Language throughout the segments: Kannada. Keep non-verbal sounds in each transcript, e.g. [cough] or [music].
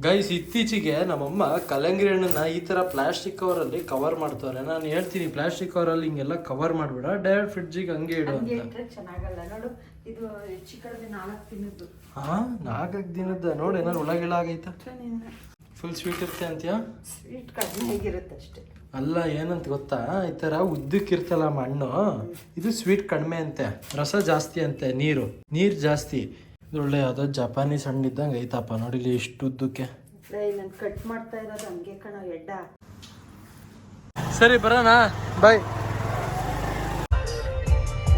ಗೈಸ್ ಇತ್ತೀಚೆಗೆ ನಮ್ಮಮ್ಮ ಕಲ್ಲಂಗಡಿ ಹಣ್ಣನ್ನ ಈ ತರ ಪ್ಲಾಸ್ಟಿಕ್ ಕವರಲ್ಲಿ ಕವರ್ ಮಾಡ್ತಾರೆ ನಾನು ಹೇಳ್ತೀನಿ ಪ್ಲಾಸ್ಟಿಕ್ ಕವರಲ್ಲಿ ಹಿಂಗೆಲ್ಲ ಕವರ್ ಮಾಡ್ಬೇಡ. ಡೈರೆಕ್ಟ್ ಫ್ರಿಡ್ಜಿಗೆ ಹಂಗೆ ಇಡು ಅಂತ. ಹಾಂ? ನಾಲ್ಕು ದಿನದ ನೋಡಿ ಏನಾರು ಒಳಗೆಲ್ಲ ಆಗೈತಾ? ಫುಲ್ ಸ್ವೀಟ್ ಇರುತ್ತೆ ಅಂತ್ಯಾ? ಸ್ವೀಟ್ ಕಡಿಮೆ ಹೇಗಿರುತ್ತೆ ಅಷ್ಟೇ. ಅಲ್ಲ ಏನಂತ ಗೊತ್ತಾ? ಈ ಥರ ಉದ್ದಕ್ಕಿರ್ತಲ್ಲ ಮಣ್ಣು. ಇದು ಸ್ವೀಟ್ ಕಡಿಮೆ ಅಂತೆ. ರಸ ಜಾಸ್ತಿ ಅಂತೆ ನೀರು. ನೀರು ಜಾಸ್ತಿ. ಇದು ಒಳ್ಳೆ ಯಾವ್ದೋ ಜಪಾನೀಸ್ ಹಣ್ಣು ಇದ್ದಂಗೆ ಐತಪ್ಪ. ನೋಡಿ ಇಲ್ಲಿ ಇಷ್ಟು ಉದ್ದಕ್ಕೆ ನಾನು ಕಟ್ ಮಾಡ್ತಾ ಇರೋದು ಹಂಗೆ ಕಣ ಎಡ್ಡ. ಸರಿ ಬರೋಣ? ಬಾಯ್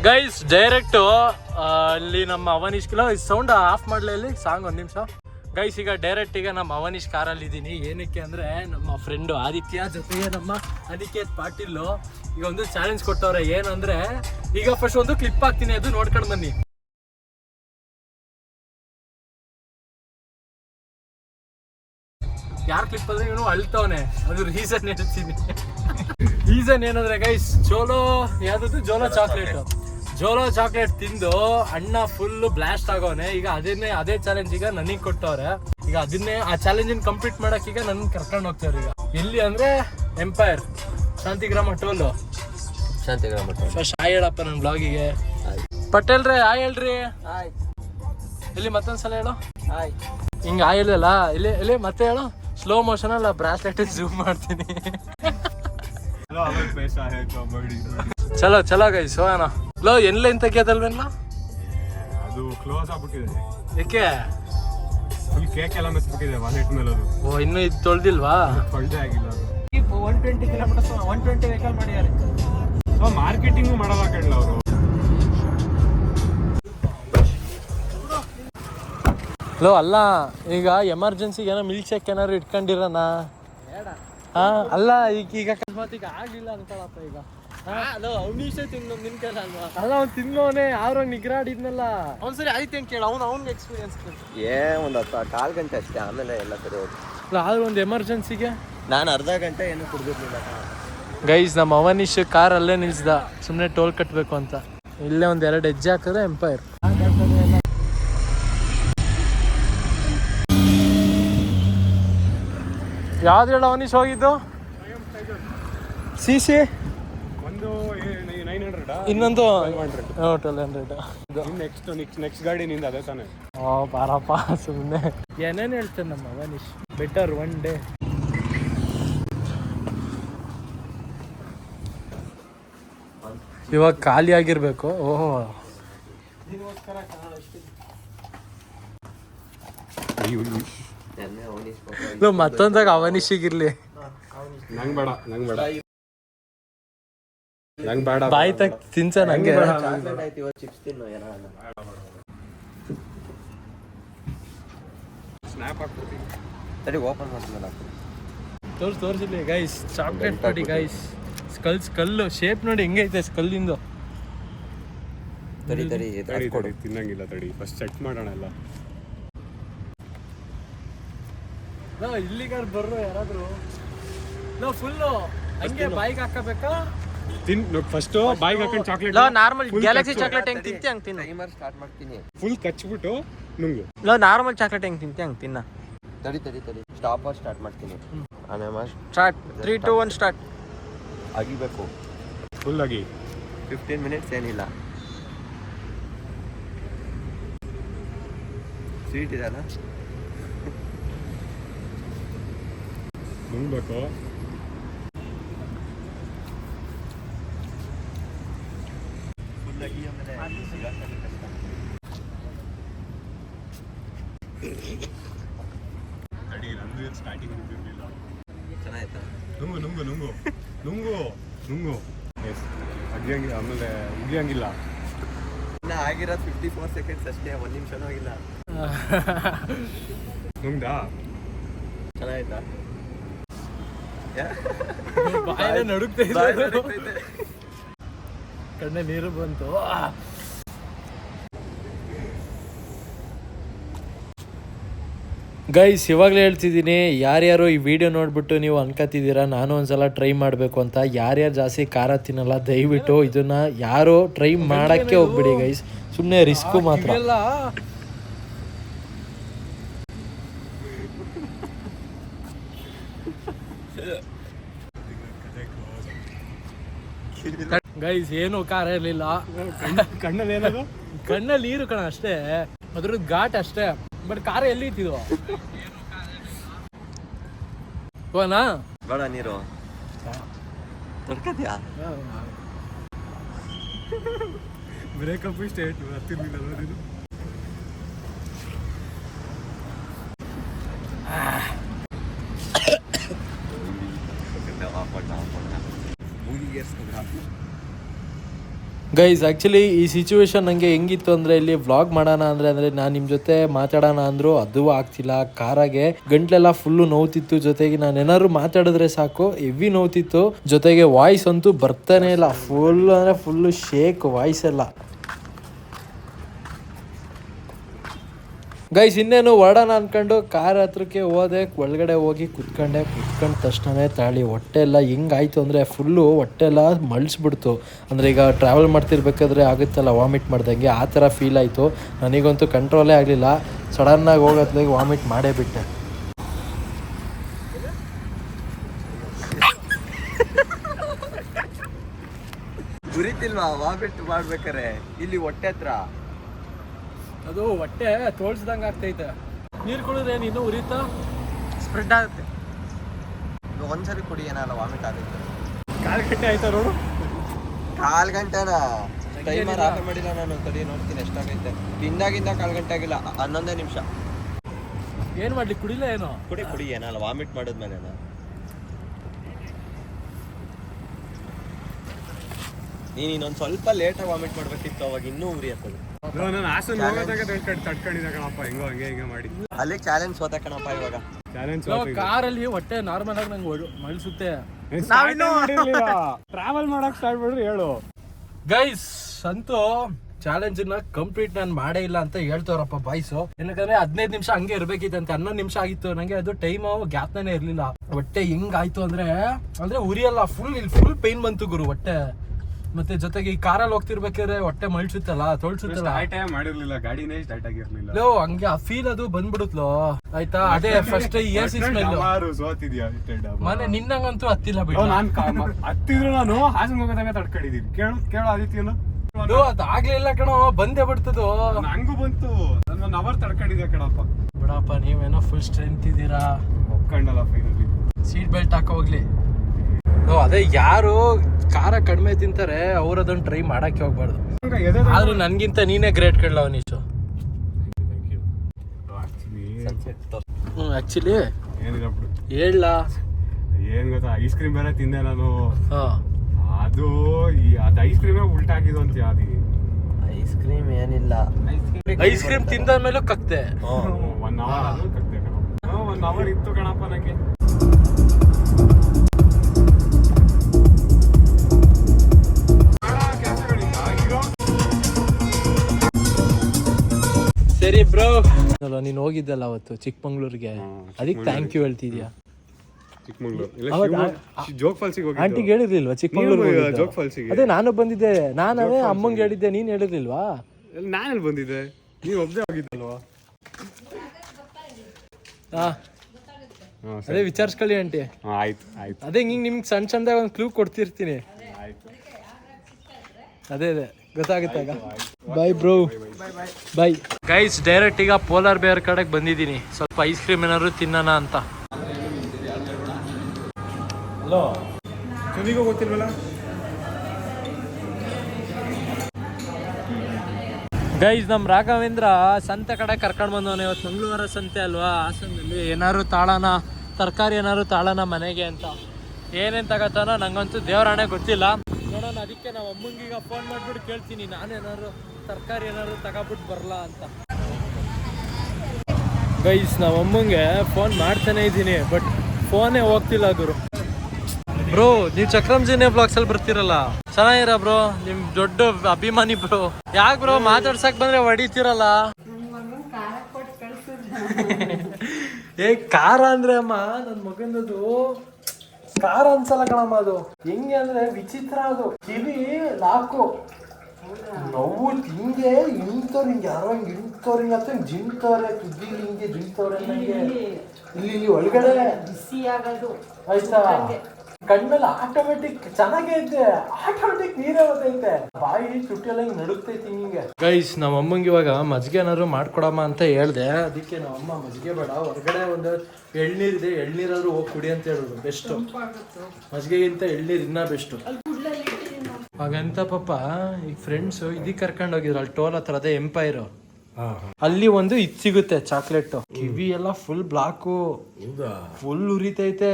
ಗೈಸ್ ಡೈರೆಕ್ಟ್ ಅಲ್ಲಿ ನಮ್ಮ ಅವನೀಶ್ ಕಿಲೋ ಸೌಂಡ್ ಆಫ್ ಮಾಡ್ಲಿ ಅಲ್ಲಿ ಸಾಂಗ್ ಒಂದು ನಿಮಿಷ. ಗೈಸ್ ಈಗ ಡೈರೆಕ್ಟ್ ಈಗ ನಮ್ಮ ಅವನೀಶ್ ಕಾರಲ್ಲಿ ಇದ್ದೀನಿ ಏನಕ್ಕೆ ಅಂದ್ರೆ ನಮ್ಮ ಫ್ರೆಂಡು ಆದಿತ್ಯ ಜೊತೆಗೆ ನಮ್ಮ ಅನಿಕೇತ್ ಪಾಟೀಲು ಈಗ ಒಂದು ಚಾಲೆಂಜ್ ಕೊಟ್ಟವ್ರೆ. ಏನಂದರೆ ಈಗ ಫಸ್ಟ್ ಒಂದು ಕ್ಲಿಪ್ ಹಾಕ್ತೀನಿ. ಅದು ನೋಡ್ಕೊಂಡು ಬನ್ನಿ. ಯಾರ್ ಕ್ಲಿಪ್ ಆದ್ರೆ ಇವನು ಅಳ್ತವನೆ. ಅದು ರೀಸನ್ ಹೇಳ್ತೀನಿ. ರೀಸನ್ ಏನಂದ್ರೆ ಗೈಸ್ ಜೋಲೋ ಯಾವ್ದು ಜೋಲೋ ಚಾಕ್ಲೇಟ್ ಜೋಲೋ ಚಾಕ್ಲೇಟ್ ತಿಂದು ಅಣ್ಣ ಫುಲ್ ಬ್ಲಾಸ್ಟ್ ಆಗೋನೆ. ಈಗ ಅದನ್ನೇ ಅದೇ ಚಾಲೆಂಜ್ ಈಗ ನನಗೆ ಕೊಟ್ಟವ್ರೆ. ಈಗ ಅದನ್ನೇ ಆ ಚಾಲೆಂಜ್ ಕಂಪ್ಲೀಟ್ ಮಾಡಕ್ ಈಗ ನನ್ ಕರ್ಕೊಂಡು ಹೋಗ್ತಾರೆ ಈಗ. ಎಲ್ಲಿ ಅಂದ್ರೆ empire Shantigrama toll Shantigrama first hi ಹೇಳಪ್ಪ ನನ್ನ ಬ್ಲಾಗಿಗೆ ಪಟೇಲ್ ರೇ ಹಾಯ್ ಹೇಳ್ರಿ. ಇಲ್ಲಿ ಮತ್ತೊಂದ್ಸಲ ಹೇಳು? ಹಿಂಗ ಹಾಯ್ ಹೇಳಿದಲ್ಲ ಇಲ್ಲಿ ಇಲ್ಲಿ ಮತ್ತೆ ಹೇಳು? ಸ್ಲೋ ಮೋಷನ್ ಅಲ್ಲ ಬ್ರಾಸ್ಲೆಟ್ ಜೂಮ್ ಮಾಡ್ತೀನಿ. ಚಲೋ ಚಲೋ ಗೈಸ್ ಹೋಗೋಣ ಲೋ ಎಲ್ಲ ಎಂತ ನಾ ಅದು ಕ್ಲೋಸ್ ಆಗ್ಬಿಟ್ಟಿದೆ ಏಕೆ ಫುಲ್ ಕೇಕ್ ಎಲ್ಲ ಮೆಚ್ಬಿಟ್ಟಿದೆ ವಾಲೆಟ್ ಮೇಲೆ ಅದು ಓ ಇನ್ನು ಇದು ತೊಳ್ದಿಲ್ವಾ? ತೊಳ್ದೆ ಆಗಿಲ್ಲ ಅದು one twenty kilometres one twenty vehicle ಮಾಡಿದ್ದಾರೆ. ಸೊ ಮಾರ್ಕೆಟಿಂಗು ಮಾಡಲ್ಲ ಕಣ್ಣ ಅವರು. ಲೋ ಅಲ್ಲ ಈಗ ಎಮರ್ಜೆನ್ಸಿಗೆ ಏನೋ ಮಿಲ್ಕ್ ಶೇಕ್ ಏನಾದ್ರು ಇಟ್ಕೊಂಡಿರೋಣ ಹಾ ಅಲ್ಲ ಈಗ ಈಗ ಅಕಸ್ಮಾತ್ ಈಗ ಆಗ್ಲಿಲ್ಲ ಅನ್ಕೊಳಪ್ಪ ಈಗ. ಅವನೀಶ ತಿನ್ನೋ ನಿನ್ ಕೈಲ ಅಲ್ವಾ? ಅಲ್ಲ ಅವ್ನು ತಿನ್ನೋನೆ ಆದ್ರೂ ನಿಗ್ರಾಡಿದ್ನಲ್ಲ. ಅವ್ನ್ಸರಿ ಆಯ್ತು ಅಂತ ಕೇಳು ಅವ್ನು ಅವ್ನಿಗೆ ಎಕ್ಸ್ಪೀರಿಯನ್ಸ್ ಏ ಒಂದು ಹತ್ತು ಕಾಲು ಗಂಟೆ ಅಷ್ಟೇ ಆಮೇಲೆ ಎಲ್ಲ ಸರಿ ಇಲ್ಲ ಆದ್ರೂ ಒಂದು ಎಮರ್ಜೆನ್ಸಿಗೆ ನಾನು ಅರ್ಧ ಗಂಟೆ ಏನು ಕುಡ್ದಿರ್ಲಿಲ್ಲ. ಗೈಸ್ ನಮ್ಮ ಅವನೀಶ್ ಕಾರ್ ಅಲ್ಲೇ ನಿಲ್ಸ್ದ. ಸುಮ್ಮನೆ ಟೋಲ್ ಕಟ್ಟಬೇಕು ಅಂತ. ಇಲ್ಲೇ ಒಂದು ಎರಡು ಹೆಜ್ಜೆ ಹಾಕಿದ್ರೆ ಎಂಪೈರ್ ಯಾವ್ದು ಹೇಳ ಅವನೀಶ್ ಹೋಗಿದ್ದು? ಸಿ ಸಿ ಒಂದು ನೈನ್ ಹಂಡ್ರೆಡ್ ಇನ್ನೊಂದು hundred twelve hundred next next next ಗಾಡಿ ನಿಂದ ಅದೇ ತಾನೆ. ಓ ಬಾರಪ್ಪ ಸುಮ್ಮನೆ ಏನೇನು ಹೇಳ್ತೇನೆ ನಮ್ಮ ಅವನೀಶ್? ಬೆಟರ್ ಒನ್ ಡೇ ಇವಾಗ ಖಾಲಿ ಆಗಿರ್ಬೇಕು. ಓಹೋ. ಇದು ಮತ್ತೊಂದಾಗ ಅವನಿಶಿಗಿರ್ಲಿ ನಂಗ್ ಬೇಡ ನಂಗ್ ಬೇಡ. ನಂಗ್ ಬೇಡ ಬಾಯಿ ತಗ್ ತಿನ್ಸ ನಂಗೆ ಚಿಪ್ಸ್ ತಿನ್ನು ಏನೋ ಸ್ನ್ಯಾಪ್ ಹಾಕ್ಬಿಡ್ತೀನಿ. ಸರಿ ಓಪನ್ ಮಾಡ್ತೀನಿ ತೋರ್ಸ್ ಗೈಸ್ ಚಾಕ್ಲೇಟ್ ನೋಡಿ ಗೈಸ್ ಸ್ಕಲ್ ಸ್ಕಲ್ಲು ಶೇಪ್ ನೋಡಿ ಹೆಂಗೈತೆ ಸ್ಕಲ್ಲಿಂದು ತಡಿ ತಡಿ ತಡಿ ತಡಿ ತಿನ್ನಂಗಿಲ್ಲ ತಡಿ. ಫಸ್ಟ್ ಚೆಕ್ ಮಾಡೋಣ ಎಲ್ಲ. ಇಲ್ಲಿಗಾರ ಬರ್ರು ಯಾರಾದ್ರು. ನಾವು ಫುಲ್ಲು ಹಂಗೆ ಬೈಕ್ ಹಾಕಬೇಕಾ? ತಿನ್ ಫಸ್ಟ್ ಬಾಯಿಗೆ ಹಾಕೊಂಡು chocolate normal Full galaxy. Chocolate ಹೆಂಗ್ ತಿಂತಿ ಹಂಗ್ ತಿನ್ನ? ಟೈಮರ್ ಸ್ಟಾರ್ಟ್ ಮಾಡ್ತೀನಿ. ಫುಲ್ ಕಚ್ಬಿಟ್ಟು ನುಂಗು. ಲೋ ನಾರ್ಮಲ್ ಚಾಕ್ಲೇಟ್ ಹೆಂಗ್ ತಿಂತಿ ಹಂಗ್ ತಿನ್ನ? ತಡಿ ತಡಿ ತಡಿ. ಸ್ಟಾಪರ್ ಸ್ಟಾರ್ಟ್ ಮಾಡ್ತೀನಿ. ಆಮೇಲೆ start three two one start ಅಗಿಬೇಕು. Full ಆಗಿ ಫಿಫ್ಟೀನ್ ಮಿನಿಟ್ಸ್ ಏನಿಲ್ಲ. ಸ್ವೀಟ್ ಇದೆಲ್ಲ ನುಂಗ್ಬೇಕು ಅಡಿ ನಂದು ಸ್ಟಾರ್ಟಿಂಗ್ ಇದ್ದಿರ್ಲಿಲ್ಲ ಚೆನ್ನಾಯ್ತಾ ನುಂಗು ನುಂಗು ನುಂಗು ನುಂಗು ನುಂಗು ಎಸ್ ಅಗಿಯಂಗಿಲ್ಲ ಆಮೇಲೆ ಉಗಿಯಂಗಿಲ್ಲ ಇನ್ನ ಆಗಿರೋದು ಫಿಫ್ಟಿ ಫೋರ್ ಸೆಕೆಂಡ್ಸ್ ಅಷ್ಟೇ ಒಂದು ನಿಮಿಷನೂ ಆಗಿಲ್ಲ ನುಂಗ್ದಾ ಚೆನ್ನಾಯ್ತಾ ಬಾಯಿನ [laughs] ನಡುಕ್ತಾ ಕಣ್ಣೆ ನೀರು ಬಂತು. ಗೈಸ್ ಇವಾಗಲೇ ಹೇಳ್ತಿದ್ದೀನಿ ಯಾರ್ಯಾರು ಈ ವಿಡಿಯೋ ನೋಡ್ಬಿಟ್ಟು ನೀವು ಅನ್ಕೋತಿದ್ದೀರಾ ನಾನು ಒಂದ್ಸಲ ಟ್ರೈ ಮಾಡಬೇಕು ಅಂತ. ಯಾರ್ಯಾರು ಜಾಸ್ತಿ ಖಾರ ತಿನ್ನಲ್ಲ ದಯವಿಟ್ಟು ಇದನ್ನ ಯಾರು ಟ್ರೈ ಮಾಡಕ್ಕೆ ಹೋಗ್ಬಿಡಿ ಗೈಸ್. ಸುಮ್ಮನೆ ರಿಸ್ಕು ಮಾತ್ರ. ಗೈಸ್ ಏನು ಕಾರ ಇರಲಿಲ್ಲ ಕಣ್ಣಲ್ಲಿ ಏನದು? ಕಣ್ಣಲ್ಲಿ ನೀರು ಕಣ ಅಷ್ಟೇ. ಅದ್ರದ್ದು ಘಾಟ್ ಅಷ್ಟೇ. ಬಟ್ ಕಾರ ಎಲ್ಲಿ ಇತ್ತಿದ್ವು ಹೋನಾ ಬೇಡ ನೀರು. ತಡ್ಕತ್ಯಾ ಬ್ರೇಕಪ್ ಸ್ಟೇಟ್ ಹತ್ತಿರ್ಲಿಲ್ಲ ನೀನು? ಗೈಸ್ ಆ್ಯಕ್ಚುಲಿ ಈ ಸಿಚುವೇಶನ್ ನನಗೆ ಹೆಂಗಿತ್ತು ಅಂದರೆ ಇಲ್ಲಿ ವ್ಲಾಗ್ ಮಾಡೋಣ ಅಂದರೆ ಅಂದರೆ ನಾನು ನಿಮ್ಮ ಜೊತೆ ಮಾತಾಡೋಣ ಅಂದರೂ, ಅದು ಆಗ್ತಿಲ್ಲ. ಕಾರಾಗೆ ಗಂಟ್ಲೆಲ್ಲ ಫುಲ್ಲು ನೋವ್ತಿತ್ತು. ಜೊತೆಗೆ ನಾನು ಏನಾದ್ರು ಮಾತಾಡಿದ್ರೆ ಸಾಕು ಹೆವಿ ನೋವ್ತಿತ್ತು. ಜೊತೆಗೆ ವಾಯ್ಸ್ ಅಂತೂ ಬರ್ತಾನೆ ಇಲ್ಲ. ಫುಲ್ ಅಂದರೆ ಫುಲ್ಲು ಶೇಕ್ ವಾಯ್ಸ್ ಎಲ್ಲ. ಗೈಸ್ ಇನ್ನೇನು ಹೊರಡೋಣ ಅನ್ಕೊಂಡು ಕಾರ್ ಹತ್ರಕ್ಕೆ ಹೋದೆ, ಒಳಗಡೆ ಹೋಗಿ ಕುತ್ಕೊಂಡೆ. ಕುತ್ಕೊಂಡ ತಕ್ಷಣವೇ ತಾಳಿ ಹೊಟ್ಟೆ ಎಲ್ಲ ಹೆಂಗಾಯಿತು ಅಂದರೆ ಫುಲ್ಲು ಹೊಟ್ಟೆ ಎಲ್ಲ ಮಳ್ಸ್ಬಿಡ್ತು. ಅಂದರೆ ಈಗ ಟ್ರಾವೆಲ್ ಮಾಡ್ತಿರ್ಬೇಕಾದ್ರೆ ಆಗುತ್ತಲ್ಲ ವಾಮಿಟ್ ಮಾಡ್ದಂಗೆ. ಆ ಥರ ಫೀಲ್ ಆಯಿತು. ನನಗಂತೂ ಕಂಟ್ರೋಲೇ ಆಗಲಿಲ್ಲ. ಸಡನ್ನಾಗಿ ಹೋಗೋತ್ಲಾಗಿ ವಾಮಿಟ್ ಮಾಡೇ ಬಿಟ್ಟೆ. ಗುರಿತಿಲ್ವಾ? ವಾಮಿಟ್ ಮಾಡ್ಬೇಕಾರೆ? ಇಲ್ಲಿ ಹೊಟ್ಟೆ ಹತ್ರ. ಅದು ಹೊಟ್ಟೆ ತೋಳ್ಸ್ದಂಗೆ ಆಗ್ತೈತೆ. ನೀರು ಕುಡಿದ್ರೆ ಇನ್ನೂ ಉರಿತಾ? ಸ್ಪ್ರೆಡ್ ಆಗುತ್ತೆ. ಒಂದ್ಸರಿ ಕುಡಿ ಏನಲ್ಲ ವಾಮಿಟ್ ಆಗುತ್ತೆ. ಕಾಲು ಗಂಟೆ ಆಯ್ತಾ ನೋಡು? ಕಾಲ್ ಗಂಟೆನಾ? ಟೈಮರ್ ಆಫ್ ಮಾಡಿಲ್ಲ ನಾನು ಒಂದ್ಸರಿ ನೋಡ್ತೀನಿ ಎಷ್ಟಾಗೈತೆ. ತಿಂದಾಗಿಂದ ಕಾಲ್ ಗಂಟೆ ಆಗಿಲ್ಲ ಹನ್ನೊಂದೇ ನಿಮಿಷ. ಏನು ಮಾಡ್ಲಿ ಕುಡಿಲ್ಲ ಏನೋ? ಕುಡಿ ಕುಡಿ ಏನಲ್ಲ ವಾಮಿಟ್ ಮಾಡಿದ್ಮೇಲೆ ನೀನು ಇನ್ನೊಂದು ಸ್ವಲ್ಪ ಲೇಟಾಗಿ ವಾಮಿಟ್ ಮಾಡ್ಬೇಕಿತ್ತು ಅವಾಗ ಇನ್ನೂ ಉರಿ ಹಾಕೋದು ನಾನು ಹಾಸನ ಹೋಗೋದಾಗ ತಡ್ಕೊಂಡು ತಡ್ಕೊಂಡಿದ್ದೆ ಕಣಪ್ಪ ಹೆಂಗೋ ಹಂಗೆ ಹಿಂಗೆ ಮಾಡಿ. ಅಲ್ಲಿ ಚಾಲೆಂಜ್ ಸೋತ ಕಣಪ್ಪ ಇವಾಗ. ಚಾಲೆಂಜ್ ಕಾರಲ್ಲಿ ಹೊಟ್ಟೆ ನಾರ್ಮಲ್ ಆಗಿ ನಂಗೆ ಮಳಿಸುತ್ತೆ ಟ್ರಾವೆಲ್ ಮಾಡಕ್ ಸ್ಟಾರ್ಟ್ ಮಾಡ್ರಿ ಹೇಳು. ಗೈಸ್ ಅಂತೂ ಚಾಲೆಂಜ್ನ ಕಂಪ್ಲೀಟ್ ನಾನು ಮಾಡೇ ಇಲ್ಲ ಅಂತ ಹೇಳ್ತಾರಪ್ಪ ಬಾಯ್ಸು ಏನಕಂದ್ರೆ ಹದಿನೈದು ನಿಮಿಷ ಹಂಗೆ ಇರ್ಬೇಕಿತ್ತಂತೆ ಹನ್ನೊಂದು ನಿಮಿಷ ಆಗಿತ್ತು. ನಂಗೆ ಅದು ಟೈಮ್ ಗ್ಯಾಪ್ನೇ ಇರ್ಲಿಲ್ಲ. ಹೊಟ್ಟೆ ಹೆಂಗಾಯ್ತು ಅಂದ್ರೆ ಅಂದ್ರೆ ಉರಿಯಲ್ಲ ಫುಲ್ ಇಲ್ಲಿ ಫುಲ್ ಪೈನ್ ಬಂತು ಗುರು ಹೊಟ್ಟೆ. ಮತ್ತೆ ಜೊತೆಗೆ ಈ ಕಾರಲ್ಲಿ ಹೋಗ್ತಿರ್ಬೇಕಾದ್ರೆ ಹೊಟ್ಟೆ ಮಳ್ಸುತ್ತಲ್ಲ ತೊಳ್ಸುತ್ತಲ್ಲ? ಸ್ಟಾರ್ಟ್ ಮಾಡಿರ್ಲಿಲ್ಲ ಗಾಡಿನೇ ಸ್ಟಾರ್ಟ್ ಆಗಿರ್ಲಿಲ್ಲ. ಲೋ ಹಂಗೆ ಆ ಫೀಲ್ ಅದು ಬಂದ್ಬಿಡುತ್ತಲೋ ಆಯ್ತಾ? ಅದೇ ಫಸ್ಟ್ ಎ ಸಿ ಸ್ಮೆಲ್ ಯಾರು ಸೋತಿದ್ಯಾ. ಮನೆ ನಿನ್ನಂಗಂತೂ ಹತ್ತಿಲ್ಲ ಬಿಡು. ನಾನ್ ಹತ್ತಿದ್ರು ನಾನು ಹಾಸನ ಹೋಗೋದಾಗ ತಡ್ಕೊಂಡಿದ್ದೀನಿ. ಕೇಳು ಕೇಳು ಆದಿತ್ಯನು. ಅದ್ ಆಗ್ಲಿಲ್ಲ ಕಣೋ ಬಂದೇ ಬಿಡ್ತದೋ? ನಂಗೂ ಬಂತು. ನನ್ನ ಅವರ್ ತಡ್ಕೊಂಡಿದ್ದೆ ಕಣಪ್ಪ. ಬಿಡಪ್ಪ ನೀವೇನೋ ಫುಲ್ ಸ್ಟ್ರೆಂತ್ ಇದ್ದೀರಾ? ಒಪ್ಕೊಂಡಲ್ಲ ಫೈನಲಿ ಸೀಟ್ ಬೆಲ್ಟ್ ಹಾಕೋ ಹೋಗ್ಲಿ. ಅದೇ ಯಾರು ಖಾರ ಕಡಿಮೆ ತಿಂತಾರೆ ಅವ್ರು ಅದನ್ನ ಟ್ರೈ ಮಾಡಕ್ಕೆ ಹೋಗ್ಬಾರ್ದು. ಆದ್ರೂ ನನ್ಗಿಂತ ನೀನೇ ಗ್ರೇಟ್ ಕಡ್ಲ ಅವನೀಶು ಆಕ್ಚುಲಿ ಹೇಳ. ಏನ್ ಗೊತ್ತಾ ಐಸ್ ಕ್ರೀಮ್ ಬೇರೆ ತಿಂದೆ ನಾನು. ಹಾ. ಅದು ಅದು ಐಸ್ ಕ್ರೀಮೇ ಉಲ್ಟಾ ಆಗಿದ್ದು ಅಂತ ಯಾವ್ದು ಐಸ್ ಕ್ರೀಮ್ ಏನಿಲ್ಲ. ಐಸ್ ಕ್ರೀಮ್ ತಿಂದಾದ್ಮೇಲೂ ಕತ್ತೆ ಒನ್ ಅವರ್ ಅದು ಕತ್ತೆ ಕಣಪ್ಪ ಒನ್ ಅವರ್ ಇತ್ತು ಕಣಪ್ಪ ನಂಗೆ. ಬ್ರೋ. ನೀನು ಹೋಗಿದ್ದಲ್ಲ ಅವತ್ತು ಚಿಕ್ಕಮಂಗ್ಳೂರಿಗೆ? ಅದಕ್ಕೆ ಥ್ಯಾಂಕ್ ಯು ಹೇಳ್ತಿದ್ಯಾ? ಜೋಗ್ ಫಾಲ್ಸಿಗೆ ಹೋಗಿದ್ದು. ಆಂಟಿಗೆ ಹೇಳಿರ್ಲಿಲ್ವಾ ಚಿಕ್ಕಮಂಗ್ಳೂರು ಜೋಗ್ ಫಾಲ್ಸಿಗೆ? ಅದೇ ನಾನು ಬಂದಿದ್ದೆ. ನಾನು ಅದೇ ಅಮ್ಮಂಗೆ ಹೇಳಿದ್ದೆ ನೀನ್ ಹೇಳಿರ್ಲಿಲ್ವಾ? ನಾನೆಲ್ಲಿ ಬಂದಿದ್ದೆ? ನೀವು ಒಬ್ಬನೇ ಹೋಗಿದ್ದಲ್ವಾ? ಹಾ. ಅದೇ ವಿಚಾರಿಸ್ಕೊಳ್ಳಿ ಆಂಟಿ. ಆಯ್ತು ಆಯ್ತು. ಅದೇ ಹಿಂಗೆ ನಿಮ್ಗೆ ಸಣ್ಣ ಸಣ್ಣದಾಗ ಒಂದು ಕ್ಲೂ ಕೊಡ್ತಿರ್ತೀನಿ. ಅದೇ ಅದೇ. ಗೊತ್ತಾಗುತ್ತಾಗ bye bro bye guys direct ಈಗ ಪೋಲಾರ್ ಬೇರ್ ಕಡೆಗೆ ಬಂದಿದ್ದೀನಿ. ಸ್ವಲ್ಪ ಐಸ್ ಕ್ರೀಮ್ ಏನಾದ್ರು ತಿನ್ನೋಣ ಅಂತ. ಹಲೋ ನಿಮಗೂ ಗೊತ್ತಿಲ್ವಲ್ಲ? ಗೈಸ್ ನಮ್ಮ ರಾಘವೇಂದ್ರ ಸಂತೆ ಕಡೆ ಕರ್ಕೊಂಡು ಬಂದವನೇ ಇವತ್ತು ಮಂಗಳವಾರ ಸಂತೆ ಅಲ್ವಾ? ಹಾಸನದಲ್ಲಿ ಏನಾದ್ರು ತಾಳೋಣ ತರಕಾರಿ ಏನಾದ್ರು ತಾಳೋಣ ಮನೆಗೆ ಅಂತ. ಏನೇನು ತಗೋತಾನೋ ನಂಗಂತೂ ದೇವರಾಣೆ ಗೊತ್ತಿಲ್ಲ. ನೋಡೋಣ ಅದಕ್ಕೆ ನಾವು ಅಮ್ಮಂಗೀಗ ಫೋನ್ ಮಾಡಿಬಿಟ್ಟು ಕೇಳ್ತೀನಿ. ನಾನೇನಾದ್ರು ತರಕಾರಿ ಏನಾದ್ರು ತಗೊಬಿಟ್ಟು ಬರಲ್ಲ ಅಂತ. ಗೈಸ್ ನಾವು ಅಮ್ಮಂಗೆ ಫೋನ್ ಮಾಡ್ತಾನೆ ಇದ್ದೀನಿ ಬಟ್ ಫೋನೇ ಹೋಗ್ತಿಲ್ಲ ಗುರು. ಬ್ರೋ ನೀವು ಚಕ್ರಂಜಿನೇ ಬ್ಲಾಗ್ಸ್ ಅಲ್ಲಿ ಬರ್ತಿರಲ್ಲ? ಚೆನ್ನಾಗಿರ ಬ್ರೋ ನಿಮ್ ದೊಡ್ಡ ಅಭಿಮಾನಿ ಬ್ರೋ ಯಾಕೆ ಬ್ರೋ ಮಾತಾಡ್ಸಕ್ ಬಂದ್ರೆ ಹೊಡಿತಿರಲ್ಲ? [laughs] ಏ ಕಾರ ಅಂದ್ರೆ ಅಮ್ಮ, ನನ್ ಮಗನದು ಕಾರ ಅನ್ಸಲ್ಲ ಕಣಮ್ಮ ಅದು. ಹೆಂಗೆ ಅಂದ್ರೆ ವಿಚಿತ್ರ ಅದು. ಕಿವಿ ಲಾಕು ನೋವು ಹಿಂಗೆ ಇಂಥವ್ರು ಹಿಂಗೆ ಯಾರೋ ಹಿಂಗೆ ಇಂಥವ್ರು ಹಿಂಗೆ ಅಂತ ಹಿಂಗೆ ಜಿಂತವ್ರೆ ತುದ್ದಿಲಿ ಹಿಂಗೆ ಜಿಂತವ್ರೆ ಇಲ್ಲಿ ಇಲ್ಲಿ ಒಳಗಡೆ. ಬಿಸಿ ಆಗೋದು. ಆಯ್ತಾ? ಕಣ್ಣಲ್ಲಿ ಆಟೋಮೆಟಿಕ್ ಚೆನ್ನಾಗೇ ಐತೆ ಆಟೋಮೆಟಿಕ್ ನೀರೇ ಬರ್ತೈತೆ ಬಾಯಿ ಚುಟ್ಟಿಯೆಲ್ಲ ಹಿಂಗೆ ನಡುಕ್ತೈತಿ ಹಿಂಗೆ. ಗೈಸ್ ನಮ್ಮ ಅಮ್ಮಂಗೆ ಇವಾಗ ಮಜ್ಜಿಗೆ ಏನಾದ್ರು ಮಾಡ್ಕೊಡಮ್ಮ ಅಂತ ಹೇಳ್ದೆ. ಅದಕ್ಕೆ ನಮ್ಮ ಅಮ್ಮ ಮಜ್ಜಿಗೆ ಬೇಡ. ಹೊರಗಡೆ ಒಂದು ಎಳ್ನೀರಿದೆ ಎಳ್ನೀರಾದ್ರೂ ಹೋಗಿ ಕುಡಿ ಅಂತ ಹೇಳೋದು ಬೆಸ್ಟ್ ಮಜ್ಜಿಗೆಗಿಂತ ಎಳ್ನೀರು ಇನ್ನೂ ಬೆಸ್ಟ್ ಹಾಗಂತ ಪಾಪ ಈಗ ಫ್ರೆಂಡ್ಸ್ ಇದಕ್ಕೆ ಕರ್ಕೊಂಡು ಹೋಗಿದ್ರು ಅಲ್ಲಿ ಟೋಲ್ ಹತ್ರ ಅದೇ ಎಂಪೈರ್ ಅಲ್ಲಿ ಒಂದು ಇದು ಸಿಗುತ್ತೆ ಚಾಕ್ಲೇಟ್. ಕಿವಿ ಎಲ್ಲ ಫುಲ್ ಬ್ಲಾಕು ಫುಲ್ ಉರಿತೈತೆ.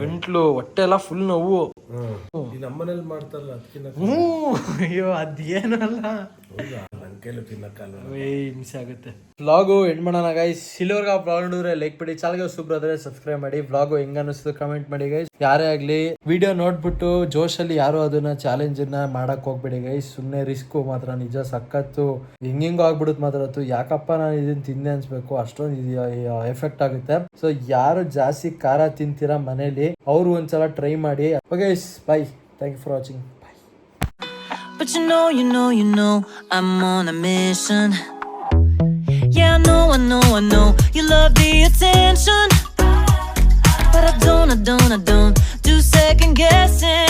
ಗಂಟ್ಲು ಹೊಟ್ಟೆ ಎಲ್ಲ ಫುಲ್ ನೋವು. ನಮ್ಮನೇಲಿ ಮಾಡ್ತಾರಲ್ಲ ಅಯ್ಯೋ ಅದೇನು ಅಲ್ಲ ವ್ಲಾಗು ಎಂಡ್ ಮಾಡೋಣ ಗೈಸ್ ಇಲ್ಲಿವರೆಗೆ ವ್ಲಾಗ್ ನೋಡಿದ್ರೆ ಲೈಕ್ ಮಾಡಿ. ಚಾನಲ್ಗೆ ಸೂಪರ್ ಆದ್ರೆ ಸಬ್ಸ್ಕ್ರೈಬ್ ಮಾಡಿ. ವ್ಲಾಗು ಹೆಂಗ ಅನಿಸ್ತು ಕಮೆಂಟ್ ಮಾಡಿ ಗೈಸ್ ಯಾರೇ ಆಗ್ಲಿ ವಿಡಿಯೋ ನೋಡ್ಬಿಟ್ಟು ಜೋಶಲ್ಲಿ ಯಾರು ಅದನ್ನ ಚಾಲೆಂಜ್ನ ಮಾಡಕ್ ಹೋಗ್ಬೇಡಿ ಗೈಸ್ ಸುಮ್ಮನೆ ರಿಸ್ಕ್ ಮಾತ್ರ, ನಿಜ ಸಖತ್ತು. ಹಿಂಗಿಂಗ್ ಆಗ್ಬಿಡುತ್ತೆ ಮಾತ್ರ ಅದು ಯಾಕಪ್ಪ ನಾನು ಇದನ್ನ ತಿಂದೆ ಅನ್ಸ್ಬೇಕು. ಅಷ್ಟೊಂದು ಎಫೆಕ್ಟ್ ಆಗುತ್ತೆ. ಸೊ ಯಾರು ಜಾಸ್ತಿ ಖಾರ ತಿಂತೀರಾ ಮನೇಲಿ, ಅವ್ರು ಒಂದ್ಸಲ ಟ್ರೈ ಮಾಡಿ. Okay bye thank you for watching But you know, you know, you know, I'm on a mission. Yeah, I know, I know, I know, you love the attention. But I don't, I don't, I don't do second guessing.